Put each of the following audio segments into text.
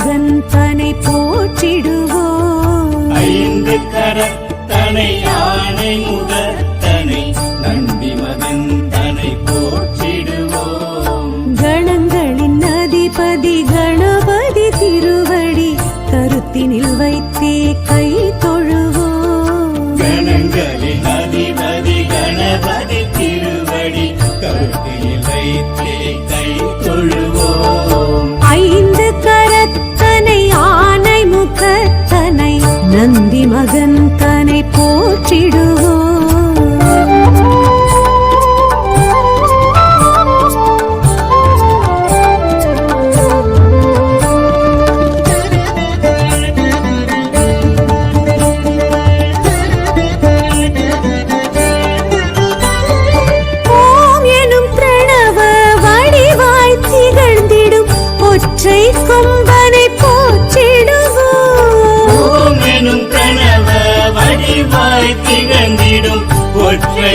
மகன் தனை போற்றிடுவோம் ஐந்து கரத்தனை யானை முகத்தனை நந்தி மகன் தனை போற்றிடுவோம் கணங்களின் அதிபதி கணபதி திருவடி கருத்தினில் வைத்தே கை தொழுவோம் கணங்களின் மகன்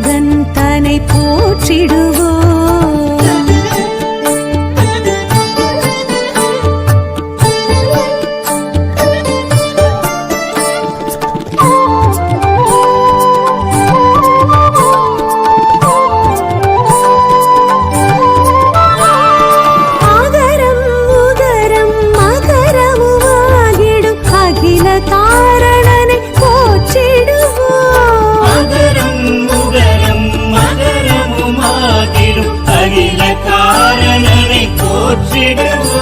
மகன் தனை போற்றிடுவோம் போற்றிடுவோம்